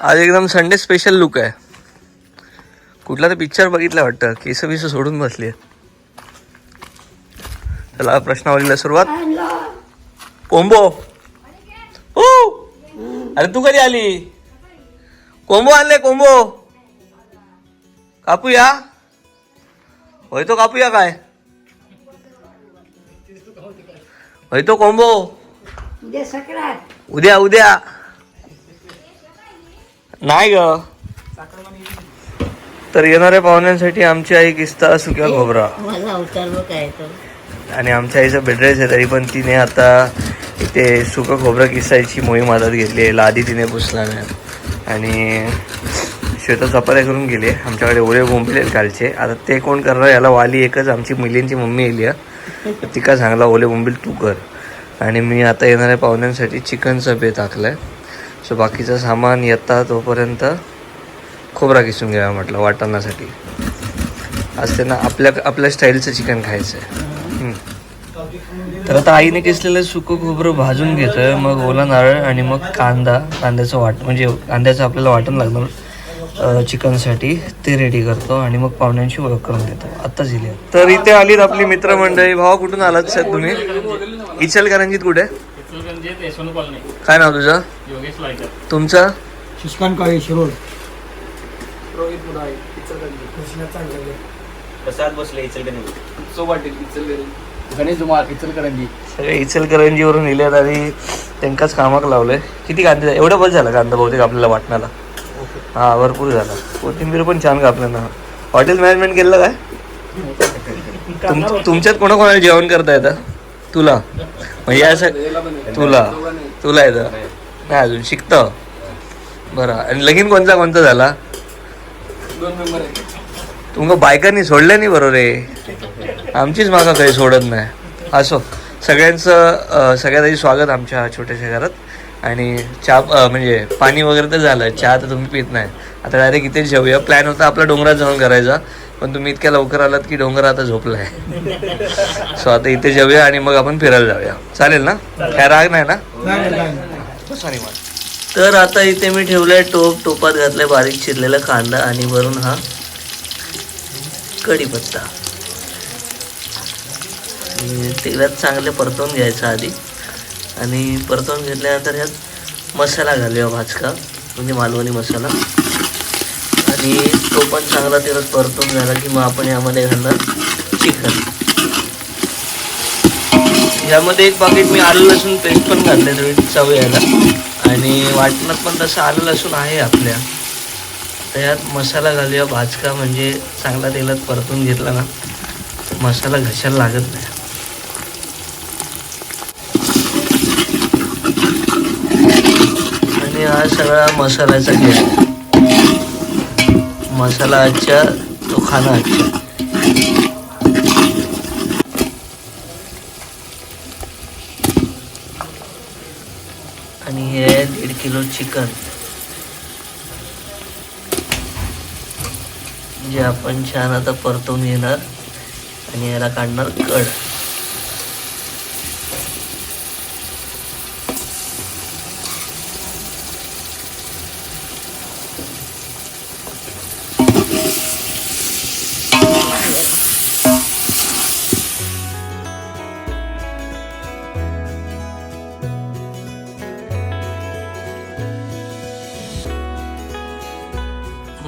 आज एकदम Sunday special look आहे. कुठला तर पिक्चर बघितला वाटतं. केस बिस सोडून बसली चला प्रश्नावलीला सुरुवात. कोंबो. ओ! अरे तू कधी आली? कोंबो आणले कोंबो. कापूया? होय तो कापूया काय? होय तो कोंबो. उद्या उद्या. नाही ग. तर येणाऱ्या पाहुण्यांसाठी आमची आई किस्ता सुक्या खोबरा. माझा अवतार बघ काय तो आणि आमच्या आईचं बेडरेस आहे तरी पण तिने आता इथे सुकं खोबरं किसायची मोहीम हातात घेतली आहे. लादी तिने पुसला नाही आणि श्वेता चपात्या करून गेली आमच्याकडे ओळे बोंबले कालचे. आता ते कोण करणार याला वाली एकच आमची मुलींची मम्मी येईल आहे. तर ती काय सांगला ओले बोंबील तू कर. आणि मी आता येणाऱ्या पाहुण्यांसाठी चिकनचं बे टाकलं आहे सो बाकीचं सामान येता तोपर्यंत खोबरा किसून घ्यावा म्हटलं वाटणासाठी. आज त्यांना आपल्या आपल्या स्टाईलचं चिकन खायचं आहे तर आता आईने किसलेलं सुकं खोबरं भाजून घेतोय मग ओला नारळ आणि मग कांदा कांद्याचं वाट म्हणजे कांद्याचं आपल्याला वाटण लागणार चिकनसाठी ते रेडी करतो आणि मग पाहुण्यांची ओळख करून देतो. आत्ताच इले तर इथे आलीत आपली मित्रमंडळी. भावा कुठून आलात साहेब तुम्ही? इचलकरंजीत कुठे? काय नाव तुझं? तुमचं? शुष्कान काळे शिरोड गणेश धुमाळ इचलकरंजी. सगळे इचलकरंजीवरून इल्यात आणि त्यांकाच कामाक लावलंय किती कांदे एवढा बस झाला कांदा बहुतेक आपल्याला वाटण्याला हा भरपूर झाला. कोथिंबीर पण छान कापलं ना. हॉटेल मॅनेजमेंट केलं काय? तुम- तुमच्यात कोणाकोणाला जेवण करता येतं? तुला? म्हणजे असं तुला. तुला येतं. नाही अजून? शिकतं? बरं. आणि लगीन कोणता कोणता झाला? तुमका बायकांनी सोडलं नाही बरोबर आहे आमचीच मागा काही सोडत नाही. असो. सगळ्यांचं सगळ्यात आधी स्वागत आमच्या छोट्याशा घरात. आणि चहा म्हणजे पाणी वगैरे तर झालं. चहा तर तुम्ही पित नाही. आता डायरेक्ट इथेच जेवूया प्लॅन होता आपला डोंगरात जाऊन करायचा. पण तुम्ही इतक्या लवकर आलात की डोंगर आता झोपलाय. सो आता इथे जेऊया आणि मग आपण फिरायला जाऊया. चालेल ना? काय राग नाही ना. तर आता इथे मी ठेवलंय टोप टोपात घातलंय बारीक चिरलेला कांदा आणि वरून हा कढीपत्ता. तेलात चांगले परतवून घ्यायचं आधी. आणि परतवून घेतल्यानंतर ह्यात मसाला घालूया भाजका म्हणजे मालवणी मसाला. आणि तो पण चांगला तेलात परतून झाला की मग आपण यामध्ये घालणार चिकन. यामध्ये एक पाकिट मी आलं लसूण पेस्ट पण घातले थोडी चव यायला. आणि वाटणात पण तसं आलं लसूण आहे आपल्या. तर यात मसाला घालूया. भाजका म्हणजे चांगला तेलात परतून घेतला ना तर मसाला घशाला लागत नाही. आणि हा सगळा मसाल्याचा खेळ. मसाला आजच्या तो खाना आजच्या आणि हे आहे दीड किलो चिकन. जे आपण छान आता परतवून येणार आणि याला काढणार कड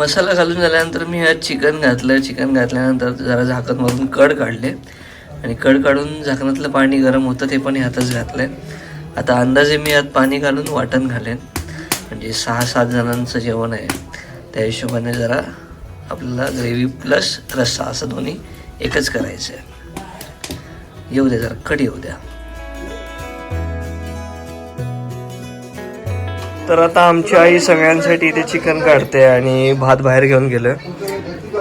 मसाला घालून झाल्यानंतर मी ह्यात चिकन घातलं. चिकन घातल्यानंतर जरा झाकण मारून कड काढले. आणि कड काढून झाकणातलं पाणी गरम होतं ते पण ह्यातच आहे आता अंदाजे मी यात पाणी घालून वाटण घालेन. म्हणजे सहा सात जणांचं जेवण आहे. त्या हिशोबाने जरा आपल्याला ग्रेव्ही प्लस रस्सा असं दोन्ही एकच करायचं आहे येऊ द्या जरा कड येऊ द्या. तर आता आमची आई सगळ्यांसाठी इथे चिकन काढते आणि भात बाहेर घेऊन गेलं.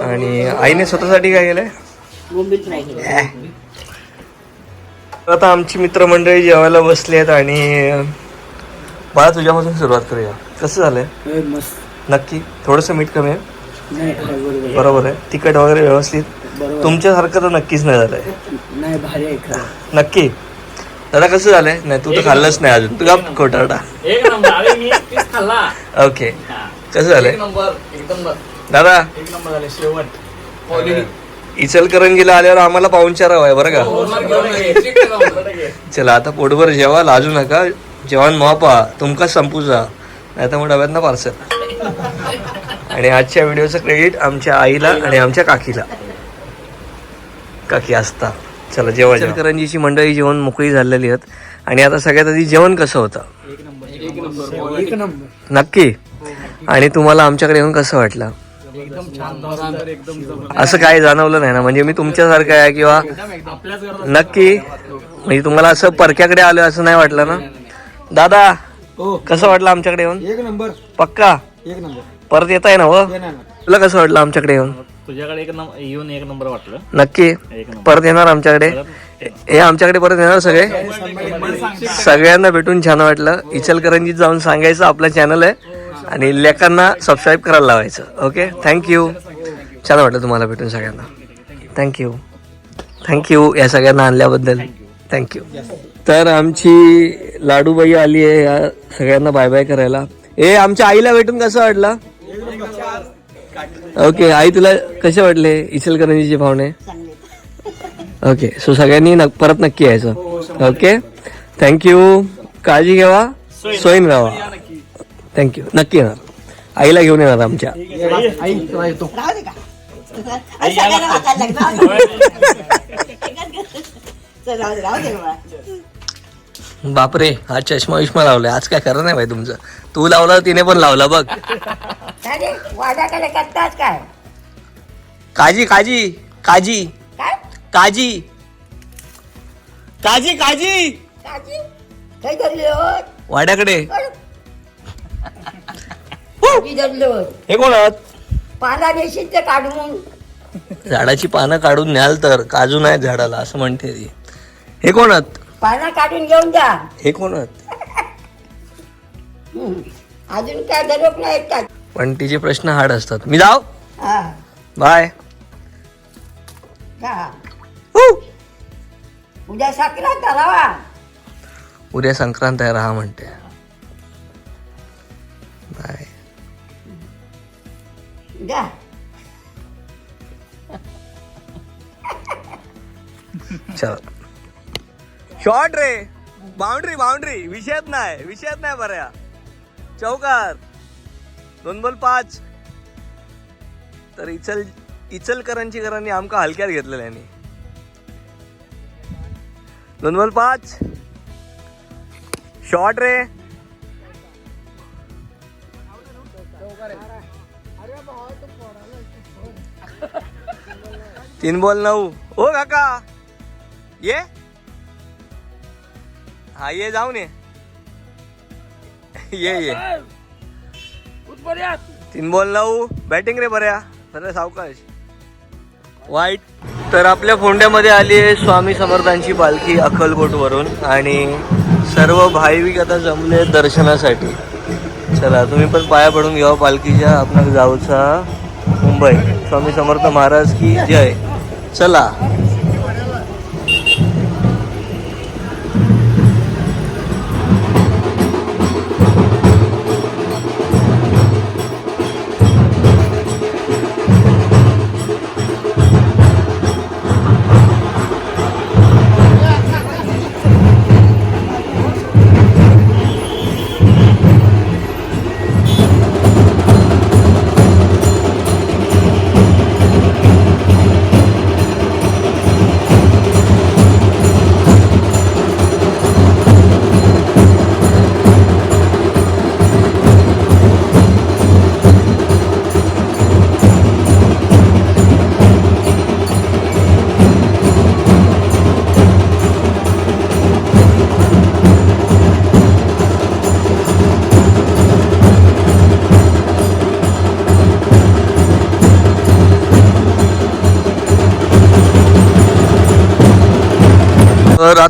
आणि आईने स्वतःसाठी काय केलंय? आता आमची मित्रमंडळी जेवायला बसली आहेत आणि बाळा तुझ्यापासून सुरुवात करूया. कसं झालंय? नक्की? थोडंसं मीठ कमी आहे? बरोबर आहे. तिखट वगैरे व्यवस्थित? तुमच्यासारखं तर नक्कीच नाही झालंय. नक्की? दादा कसं झालंय? नाही तू तर खाल्लंच नाही अजून. तुला खोटारडा. एक नंबर. अरे मी तीच खाल्ला. ओके. कसं झालंय? नंबर. एकदम दादा? एक नंबर झाले शेवट. इचलकरंजीला आल्यावर आम्हाला पाहुणचार हवाय बरं का? क्वालिटी चला आता पोटभर जेवा लाजू नका. जेवण मापा तुमका संपूचा नाही तर मग डब्यात ना पार्सल. आणि आजच्या व्हिडिओचं क्रेडिट आमच्या आईला आणि आमच्या काकीला. काकी असता चला जेव्हा इचलकरंजीची मंडळी जेवण मोकळी झालेली आहेत. आणि आता सगळ्यात आधी जेवण कसं होतं? एक नंबर. एक नंबर नक्की? आणि तुम्हाला आमच्याकडे येऊन कसं वाटलं? एकदम छान एकदम असं काय जाणवलं नाही ना? म्हणजे मी तुमच्यासारखं आहे किंवा आपल्याच नक्की? म्हणजे तुम्हाला असं परक्याकडे आलं असं नाही वाटलं ना? दादा हो. कसं वाटलं आमच्याकडे येऊन? एक नंबर. पक्का? एक नंबर. परत येत आहे ना व येणार. तुला कसं वाटलं आमच्याकडे येऊन? तुझ्याकडे एक नंबर येऊन एक नंबर वाटलं. नक्की. एक नंबर. परत येणार आमच्याकडे. हे आमच्याकडे परत येणार सगळे? सगळ्यांना भेटून छान वाटलं. इचलकरंजीत जाऊन सांगायचं आपलं चॅनल आहे. आणि लेखांना सबस्क्राईब करायला लावायचं. ओके थँक्यू छान वाटलं तुम्हाला भेटून सगळ्यांना. थँक्यू थँक्यू या सगळ्यांना आणल्याबद्दल. थँक्यू तर आमची लाडूबाई आली आहे या सगळ्यांना बाय बाय करायला. ए आमच्या आईला भेटून कसं वाटलं? ओके आई तुला कसे वाटले इचलकरंजीचे पाहुणे? ओके सो सगळ्यांनी नक- परत नक्की यायचं. ओके थँक्यू काळजी घ्यावा सोयीन राहा. थँक्यू नक्की. येणार. आईला घेऊन येणार आमच्या. बापरे हा चष्मा विष्मा लावलाय. आज काय खरं नाही भाई तुमचं. तू लावला तिने पण लावला बघ. वादाकडे काय? काजी काजी काजी. काय? काजी. काजी काजी. काजी? काही धरले होत वाड्याकडे. काजी धरले होत हे कोण आहात? पाला देशील तर काढून. झाडाची पानं काढून न्याल तर काजू नाही झाडाला असं म्हणते ती. हे कोण आहात? पाला काढून घेऊन जा. हे कोण आहात. अजून काय धरत नाही का पण तिचे प्रश्न हार्ड असतात. मी जाव हा. बाय. जा. उद्या साखरा तरावा उद्या संक्रांत आहे राहा म्हणते. बाय. जा. चल. शॉर्ट रे. Boundary boundary. विषयच नाही. विषयच नाही बऱ्या चौकार दोन बोल पाच. तर इचल इचलकरांची घरांनी आमका हलक्यात घेतलेलं यांनी दोन बोल पाच. शॉर्ट रे. तीन बॉल नऊ. ओ काका ये. हा ये जाऊन ये. ये ये. तीन बॉल नऊ बॅटिंग रे बऱ्या. बरं सावकाश. वाईट तर आपल्या फोंड्यामध्ये आली आहे स्वामी समर्थांची पालखी अक्कलकोट वरून आणि सर्व भाविक आता जमले दर्शनासाठी. चला तुम्ही पण पाया पडून घ्या पालखीच्या. आपल्या गावचा मुंबई. स्वामी समर्थ महाराज की जय. चला.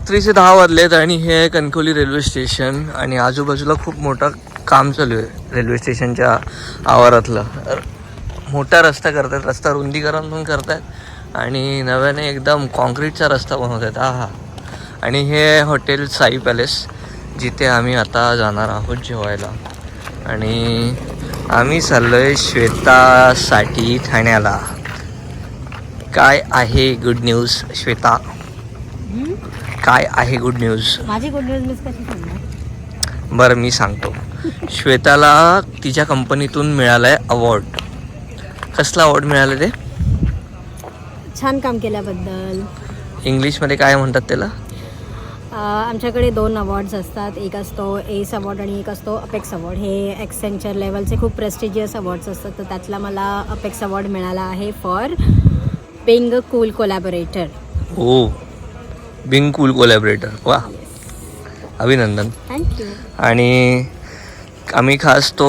रात्रीचे दहा वाजलेत आणि हे आहे कणकवली रेल्वे स्टेशन आणि आजूबाजूला खूप मोठं काम चालू आहे रेल्वे स्टेशनच्या आवारातलं. मोठा रस्ता करतात रस्ता रुंदीकरण पण करतात आणि नव्याने एकदम कॉन्क्रीटचा रस्ता बनवत आहेत हा हा आणि हे हॉटेल साई पॅलेस जिथे आम्ही आता जाणार आहोत जेवायला. आणि आम्ही चाललो आहे श्वेतासाठी ठाण्याला. काय आहे गुड न्यूज श्वेता? काय आहे गुड न्यूज माझी गुड न्यूज मिस कशी सांगणार बरं मी सांगतो. श्वेताला तिच्या कंपनीतून मिळालं आहे अवॉर्ड कसला अवॉर्ड मिळालं ते? छान काम केल्याबद्दल. इंग्लिशमध्ये काय म्हणतात त्याला? आमच्याकडे दोन अवॉर्ड्स असतात. एक असतो एस अवॉर्ड आणि एक असतो अपेक्स अवॉर्ड हे एक्सेंचर लेवलचे खूप प्रेस्टिजियस अवॉर्ड्स असतात. तर त्यातला मला अपेक्स अवॉर्ड मिळाला आहे for being a cool collaborator हो बिंग कूल कोलॅबरेटर वा. अभिनंदन. थँक्यू आणि आम्ही खास तो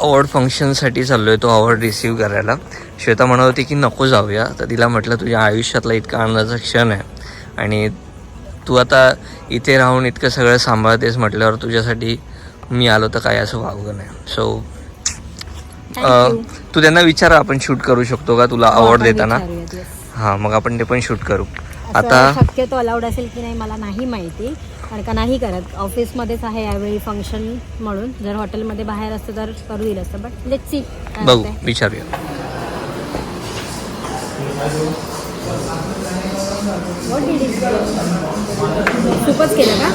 अवॉर्ड फंक्शनसाठी चाललो आहे तो अवॉर्ड रिसीव करायला. श्वेता म्हणत होती की नको जाऊया तर तिला म्हटलं तुझ्या आयुष्यातला इतका आनंदाचा क्षण आहे. आणि तू आता इथे राहून इतकं सगळं सांभाळतेस म्हटल्यावर तुझ्यासाठी मी आलो तर काय असं वागलं नाही सो थँक्यू तू त्यांना विचार आपण शूट करू शकतो का तुला अवॉर्ड देताना? हां मग आपण ते पण शूट करू. आता शक्यतो अलाउड असेल की नाही मला नाही माहिती. कारण का नाही करत. ऑफिसमध्येच आहे यावेळी फंक्शन म्हणून. जर हॉटेलमध्ये बाहेर असतं तर करू दिलं असतं बट लेट सी बघू विचारूया. खूपच केलं का?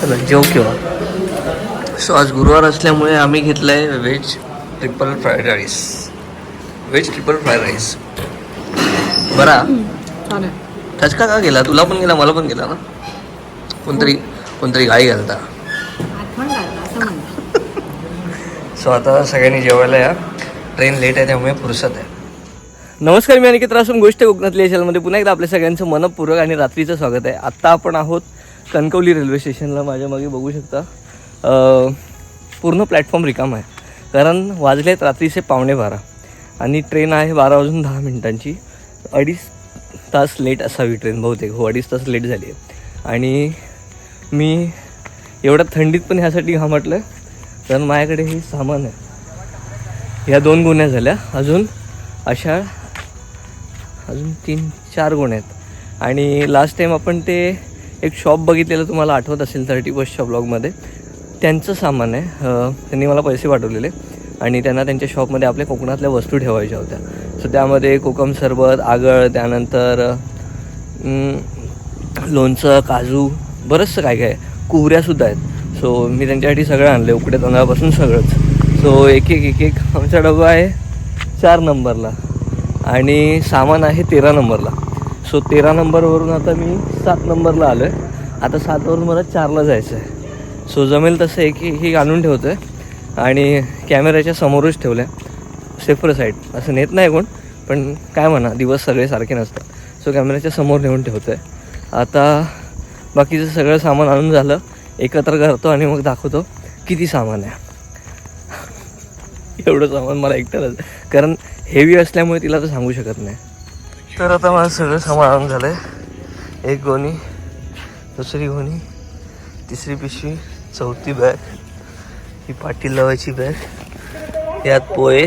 चला जेव किंवा. सो आज गुरुवार असल्यामुळे आम्ही घेतलं आहे veg triple fried rice veg triple fried rice बरा? ठचका का गेला? तुला पण गेला मला पण गेला ना? कोणतरी कोणतरी गाडी घालता. सो आता सगळ्यांनी जेवायला या. ट्रेन लेट आहे त्यामुळे फुरसत आहे. नमस्कार मी अनिकेत रासून गोष्ट कोकणातल्या या channel मध्ये पुन्हा एकदा आपल्या सगळ्यांचं मनपूर्वक आणि रात्रीचं स्वागत आहे. आत्ता आपण आहोत कणकवली रेल्वे स्टेशनला. माझ्या मागे बघू शकता पूर्ण प्लॅटफॉर्म रिकाम आहे. कारण वाजले आहेत रात्रीचे पावणे बारा. आणि ट्रेन आहे बारा वाजून दहा मिनिटांची. अडीच तास लेट असावी ट्रेन बहुतेक. हो अडीच तास लेट झाली आहे. आणि मी एवढ्या थंडीत पण ह्यासाठी घामटलं आहे कारण माझ्याकडे हे सामान आहे. ह्या दोन गुन्ह्या झाल्या. अजून अशा अजून तीन चार गुन्हे आहेत. आणि लास्ट टाईम आपण ते एक शॉप बघितलेलं तुम्हाला आठवत असेल थर्टी फर्स्टच्या ब्लॉगमध्ये त्यांचं सामान आहे. त्यांनी मला पैसे पाठवलेले. आणि त्यांना त्यांच्या शॉपमध्ये आपल्या कोकणातल्या वस्तू ठेवायच्या होत्या. सो त्यामध्ये कोकम सरबत आगळ त्यानंतर लोणचं काजू बरंचसं काय काय कुवऱ्यासुद्धा आहेत. सो मी त्यांच्यासाठी सगळं आणलं उकड्या तांदळापासून सगळंच. सो एक एक एक एक आमचा डबा आहे चार नंबरला. आणि सामान आहे तेरा नंबरला. सो तेरा नंबरवरून आता मी सात नंबरला आलो आहे आता सातवरून मला चारला जायचं आहे सो जमेल तसं एक एक एक आणून ठेवतो आहे आणि कॅमेऱ्याच्या समोरच ठेवलं आहे सेफर साईड असं नेत नाही कोण पण काय म्हणा दिवस सगळे सारखे नसतात. सो कॅमेऱ्याच्या समोर नेऊन ठेवतो आहे आता बाकीचं सगळं सामान आणून झालं. एकत्र करतो आणि मग दाखवतो किती सामान आहे. एवढं सामान मला एकट्यालाच कारण हेवी असल्यामुळे तिला तर सांगू शकत नाही. तर आता माझं सगळं सामान आणून झालं आहे एक गोणी दुसरी गोणी तिसरी पिशवी चौथी बॅग ही पाटील लावायची बॅग. यात पोहे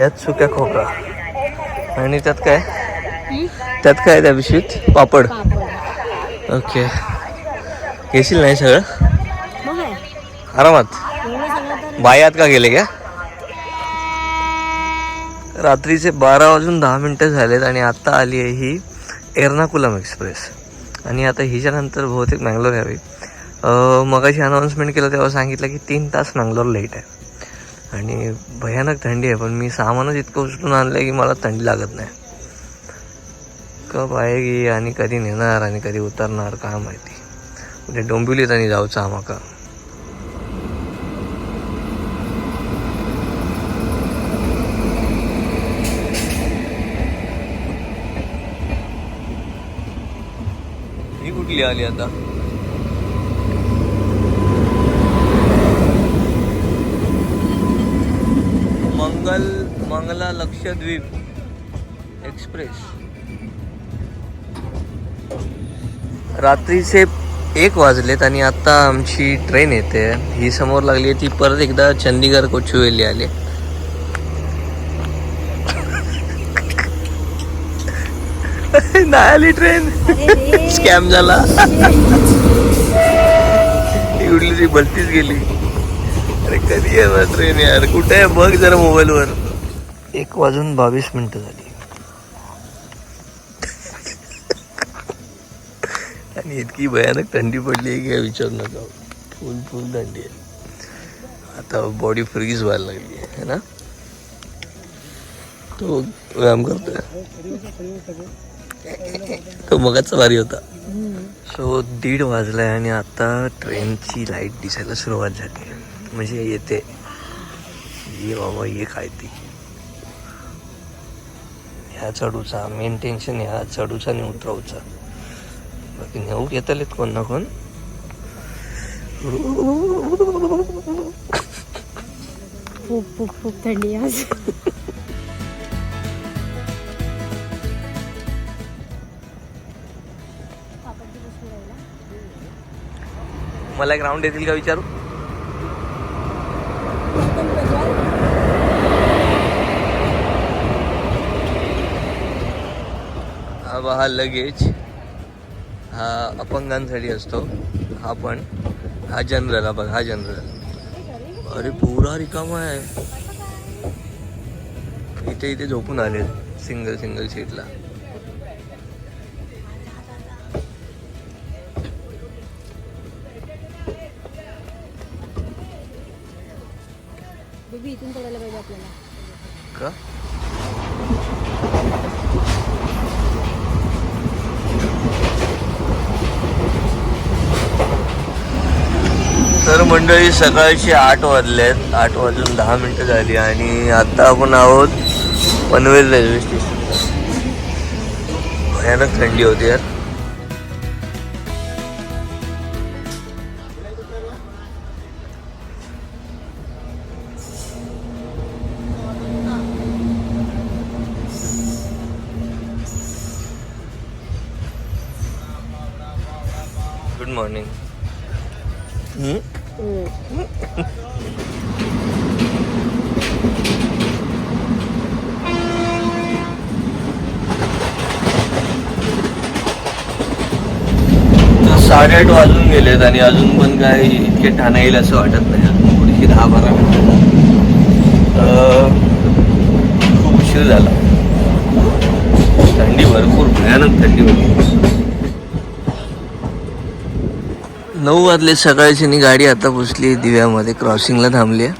यात सुक्या खोका आणि त्यात काय? त्यात काय त्या पिशवीत? पापड. ओके. घेशील नाही सगळं? आरामात? एवढं आत बायात का गेले का रात्रीचे बारा वाजून दहा मिनटं झालेत आणि आत्ता आली आहे ही एर्नाकुलम एक्सप्रेस. आणि आता हिच्यानंतर बहुतेक मँगलोर यावी. मगाशी अनाऊन्समेंट केलं तेव्हा सांगितलं की तीन तास मंगलोर लेट आहे. आणि भयानक थंडी आहे पण मी सामानच इतकं उचलून आणलं आहे की मला थंडी लागत नाही. कब की आणि कधी नेणार आणि कधी उतरणार काय माहिती. म्हणजे डोंबिवलीत आणि जाऊचं आम्हाला ही कुठली आली आता? मंगल मंगला लक्षद्वीप एक्सप्रेस. रात्रीचे एक वाजलेत आणि आता आमची ट्रेन येते. ही समोर लागली आहे ती परत एकदा चंदीगड कोचुवेली आली. नाही आली ट्रेन. स्कॅम झाला. उडली ती भलतीच गेली. अरे कधी येणार ट्रेन यार. कुठे आहे? बघ जरा मोबाईलवर एक वाजून बावीस मिनिटं झाली. आणि इतकी भयानक थंडी पडली आहे की काय विचारू नका. फुल फुल थंडी आहे. आता बॉडी फ्रीज व्हायला लागली आहे ना? तो व्यायाम करतोय. तो मगाचा भारी होता. सो दीड वाजलाय आणि आता ट्रेनची लाइट दिसायला सुरुवात झाली म्हणजे येते. ये बाबा ये काय ती? ह्या चढूचा मेन टेन्शन ह्या चढूचा आणि उतरवचा. बाकी नेऊ येतलेत कोण ना कोण? खूप खूप खूप थंडी आज. मला राऊंड येतील का विचारू? हा हा लगेज हा अपंगांसाठी असतो. हा पण हा जनरल हा बघ हा जनरल. अरे पुरा रिकामा आहे. इथे इथे झोपून आले सिंगल सिंगल सीटला मंडळी सकाळचे आठ वाजलेत. आठ वाजून दहा मिनटं झाली आणि आता आपण आहोत पनवेल रेल्वे स्टेशन भयानक थंडी होती यार. साडेआठ वाजून गेलेत आणि अजून पण काय इतके ठाणा येईल असं वाटत नाही. अजून पुढची दहा बारा मिनिटं. खूप उशीर झाला. थंडी भरपूर भयानक थंडी होती. नऊ वाजले सकाळची आणि गाडी आता पोचली दिव्यामध्ये. क्रॉसिंगला थांबली आहे.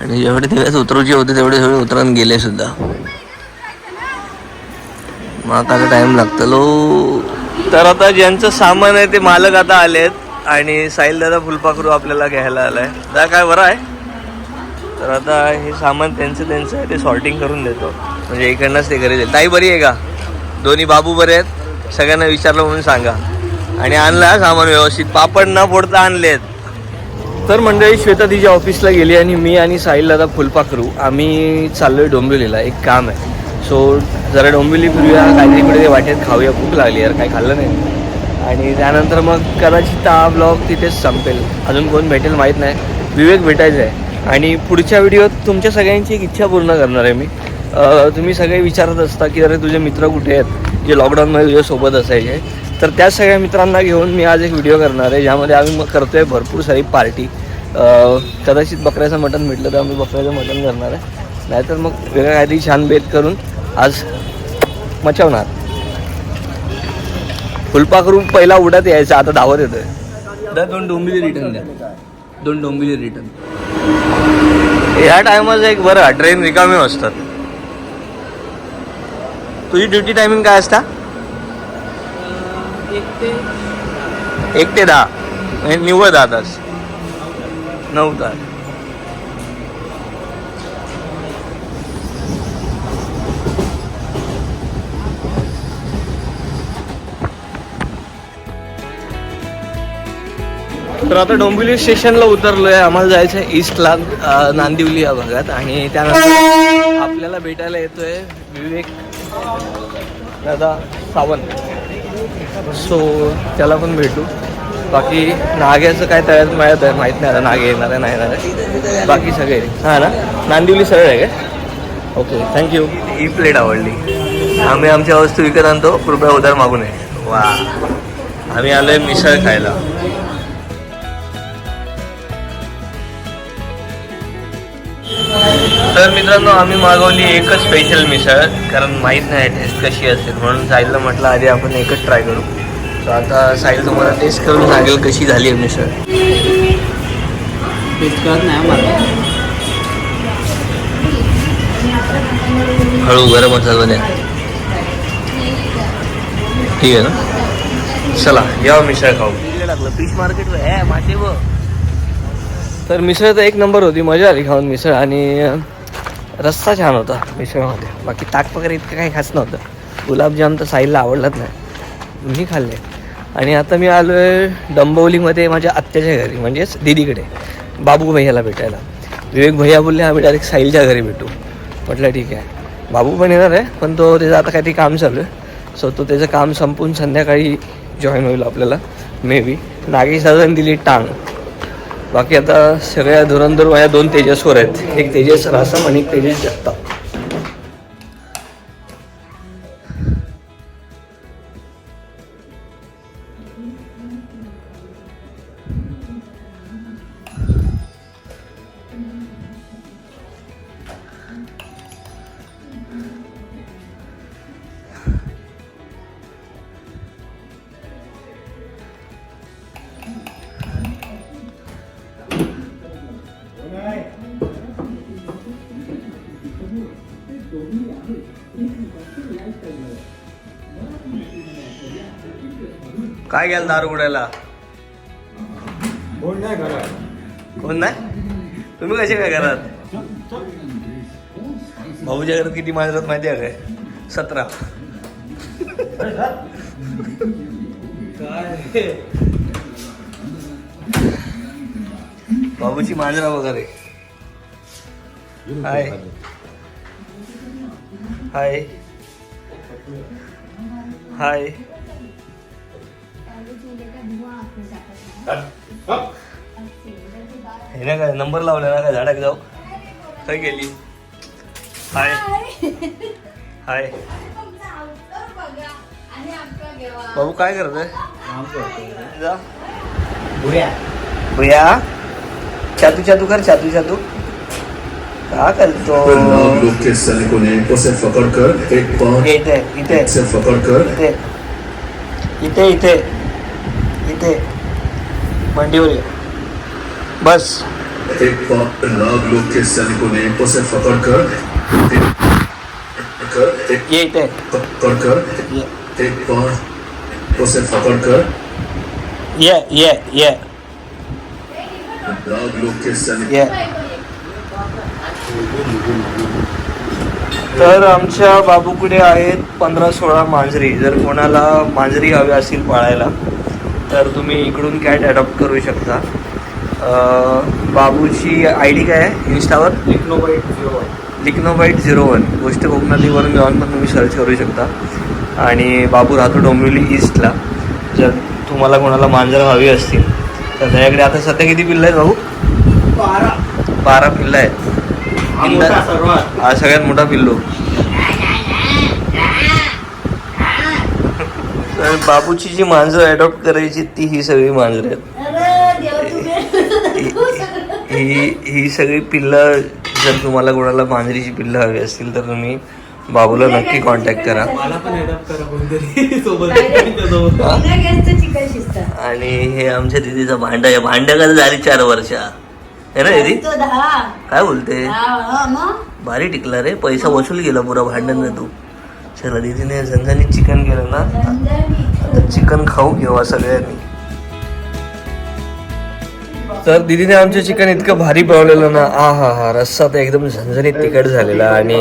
आणि जेवढे दिव्यात उतरूचे होते तेवढे सगळे उतरून गेले सुद्धा. मग आता टाइम लागतलो तर आता ज्यांचं सामान आहे ते मालक आता आलेत आणि साहिल दादा फुलपाखरू आपल्याला घ्यायला आलाय. दादा काय बरं आहे? तर आता हे सामान त्यांचं त्यांचं आहे ते सॉर्टिंग करून देतो. म्हणजे इकडनंच ते घरी जाईल ताई बरी आहे का? दोन्ही बाबू बरे आहेत? सगळ्यांना विचारलं म्हणून सांगा. आणि आणला हा सामान व्यवस्थित. पापड न फोडता आणलेत. तर मंडळी श्वेता तिच्या ऑफिसला गेली आणि मी आणि साहिल दादा फुलपाखरू आम्ही चाललोय डोंबिवलीला. एक काम आहे. सो जरा डोंबिवली फिरूया काहीतरी कुठे वाटेत खाऊया. भूक लागली यार काही खाल्लं नाही. आणि त्यानंतर मग कदाचित हा ब्लॉग तिथेच संपेल. अजून कोण भेटेल माहीत नाही. विवेक भेटायचं आहे. आणि पुढच्या व्हिडिओत तुमच्या सगळ्यांची एक इच्छा पूर्ण करणार आहे मी. तुम्ही सगळे विचारत असता की अरे तुझे मित्र कुठे आहेत? जे लॉकडाऊनमध्ये तुझ्यासोबत असायचे. तर त्या सगळ्या मित्रांना घेऊन मी आज एक व्हिडिओ करणार आहे ज्यामध्ये आम्ही मग करतोय भरपूर सारी पार्टी. कदाचित बकऱ्याचं मटण भेटलं तर आम्ही बकऱ्याचं मटण करणार आहे. नाहीतर मग वेगळं काहीतरी छान बेत करून आज मचवणार. फुलपाखरू पहिला उडत यायचा आता धावत येतोय. दोन डोंबिली रिटर्न द्या. दोन डोंबिली रिटर्न या टायमाचं एक बरं ट्रेन रिकामे असतात. तुझी ड्युटी टायमिंग काय असता? एक ते दहा. म्हणजे निव्वळ दहा तास. नऊ तास. तर आता डोंबिवली स्टेशनला उतरलोय. आम्हाला जायचं आहे ईस्टला नांदिवली या भागात. आणि त्यानंतर आपल्याला भेटायला येतोय विवेक दादा सावंत. सो त्याला पण भेटू. बाकी नाग्याचं काय तयार मिळत आहे माहीत नाही आता नागे येणार आहे नाही येणार आहे. बाकी सगळे. हां ना? नांदिवली सरळ आहे का? ओके थँक्यू ही प्लेट आवडली. आम्ही आमच्या वस्तू विकत आणतो कृपया उधार मागू नये. वा. आम्ही आलोय मिसळ खायला. तर मित्रांनो आम्ही मागवली एकच स्पेशल मिसळ कारण माहीत नाही टेस्ट कशी असेल म्हणून साहिलला म्हटलं आधी आपण एकच ट्राय करू. तर आता साहिल तुम्हाला टेस्ट करून सांगेल कशी झाली आहे मिसळ. टेस्ट करत नाही मला हळू गरम मसाला ठीक आहे ना? चला या मिसळ खाऊ. लागलं फिश मार्केट मासे तर मिसळ तर एक नंबर होती मजा आली खाऊन मिसळ आणि रस्सा छान होता मिसळमध्ये. बाकी ताक वगैरे इतकं काही खास नव्हतं. गुलाबजाम तर साईलला आवडलाच नाही. मी खाल्ले. आणि आता मी आलो आहे डंबवलीमध्ये माझ्या आत्याच्या घरी म्हणजेच दीदीकडे. बाबू भैयाला भेटायला. विवेक भैया बोलले आम्ही डायरेक्ट साईलच्या घरी भेटू. म्हटलं ठीक आहे. बाबू पण येणार आहे पण तो त्याचं आता काहीतरी काम चालू आहे. सो तो त्याचं काम संपून संध्याकाळी जॉईन होईल आपल्याला. मे बी नागेश दादाने दिली टांग. बाकी आता सगळ्या धुरंधर माझ्या दोन तेजसवर आहेत. एक तेजस रासम आणि एक तेजस जगताप. काय घ्याल दारू उडायला? कोण नाही तुम्ही कसे काय करत भाऊच्या घरात किती मांजरात माहिती आहे काय? सतरा. बाबूची मांजरा वगैरे. हाय. हाय. हाय. हे ना काय नंबर लावला ना काय झाडाक जाऊ. काय गेली हाय. हाय. बाबू काय करतोय? जा. भैया. चातू चातू कर चातू चातू. का करतो? लोग के सैनिकों ने उसे पकड़कर एक पांव इथे इथे. से पकड़कर इथे. इथे इथे. इथे. मांडीवर ये बस. एक नाग लोग के सैनिकों ने उसे पकड़कर कर. एक ये इथे. पकड़कर ये. एक पांव उसे पकड़कर ये ये ये. नाग लोग के सैनिक ये. तर आमच्या बाबूकडे आहेत पंधरा सोळा मांजरी. जर कोणाला मांजरी हवी असतील पाळायला तर तुम्ही इकडून कॅट अडॉप्ट करू शकता. बाबूची आय डी काय आहे? इन्स्टावर लिक्नोबाईट झिरो वन. गोष्ट कोकणातलीवरून जाऊन पण तुम्ही सर्च करू शकता. आणि बाबू राहतो डोंबिवली ईस्टला जर तुम्हाला कोणाला मांजरं हवी असतील तर त्याच्याकडे आता सध्या किती पिल्लं आहेत भाऊ? बारा. पिल्लं आहेत. हा सगळ्यात मोठा पिल्लू. तर बाबूची जी मांजरं अडॉप्ट करायची ती ही सगळी मांजरं आहेत. ही ही सगळी पिल्लं जर तुम्हाला कोणाला मांजरीची पिल्लं हवी असतील तर तुम्ही बाबूला नक्की कॉन्टॅक्ट करा. मला पण ऍडॉप्ट करा कोणतरी. सोबत? आणि हे आमच्या दिदीचं भांड आहे. भांड कसं झाली चार वर्ष? है ना दिदी? काय बोलते? भारी टिकला रे. पैसा वसूल केला पुरा भांडण ना तू. चला दीदीने झणझणीत चिकन केलं ना आता चिकन खाऊ घेऊ सगळ्यांनी तर दीदीने आमचं चिकन इतकं भारी बनवलेलं ना आ हा हा रस्सा तर एकदम झणझणीत तिखट झालेला आणि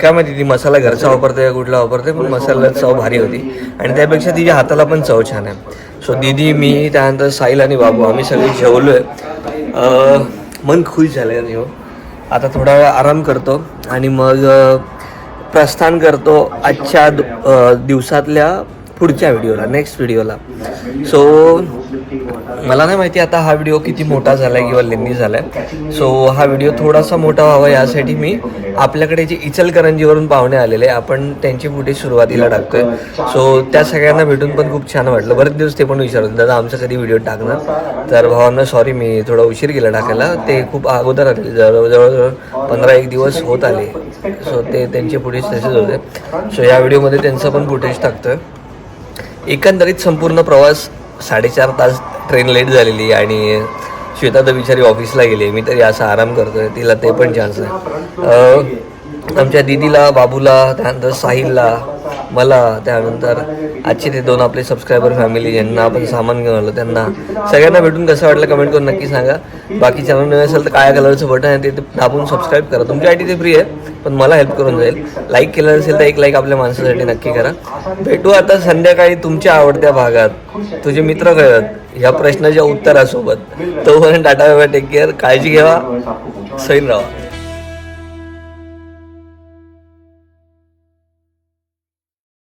काय माहिती ती मसाला घरचा वापरते कुठला वापरते पण मसाल्यात चव भारी होती. आणि त्यापेक्षा तिच्या हाताला पण चव छान आहे. सो दीदी मी त्यानंतर साहिल आणि बाबू आम्ही सगळे जेवलो आहे मन खुश झालं जेव हो. आता थोडा वेळ आराम करतो आणि मग प्रस्थान करतो आजच्या दु- दिवसातल्या पुढच्या व्हिडिओला नेक्स्ट व्हिडिओला. सो मला नाही माहिती आता हा व्हिडिओ किती मोठा झाला आहे किंवा लेंदी झाला आहे सो हा व्हिडिओ थोडासा मोठा व्हावा यासाठी मी आपल्याकडे जे इचलकरंजीवरून पाहुणे आलेले आपण त्यांची फुटेज सुरुवातीला टाकतोय. सो त्या सगळ्यांना भेटून पण खूप छान वाटलं. बरेच दिवस ते पण विचारत दादा आमचा कधी व्हिडिओ टाकणार? तर भावांना सॉरी मी थोडा उशीर केला टाकायला. ते खूप अगोदर आले जवळ जवळजवळ पंधरा एक दिवस होत आले. सो ते त्यांचे फुटेज तसेच होते. सो या व्हिडिओमध्ये त्यांचं पण फुटेज टाकतोय. एकंदरीत संपूर्ण प्रवास साडेचार तास ट्रेन लेट झालेली आणि श्वेता तर बिचारी ऑफिसला गेली मी तरी असा आराम करतोय तिला ते पण चान्स आहे. आमच्या दीदीला बाबूला त्यानंतर साहिलला मला त्यानंतर आजचे ते दोन आपले सबस्क्रायबर फॅमिली ज्यांना आपण सामान घेऊन आलो त्यांना सगळ्यांना भेटून कसं वाटलं कमेंट करून नक्की सांगा. बाकी चॅनल नवीन असेल तर काळ्या कलरचं बटन आहे ते दाबून सबस्क्राईब करा. तुमच्यासाठी ते फ्री आहे पण मला हेल्प करून जाईल. लाईक केलं असेल तर एक लाईक आपल्या माणसासाठी नक्की करा. भेटू आता संध्याकाळी तुमच्या आवडत्या भागात. तुझे मित्र कळत ह्या प्रश्नाच्या उत्तरासोबत. तोपर्यंत टाटा बाबा टेक केअर काळजी घ्यावा. सैन राहा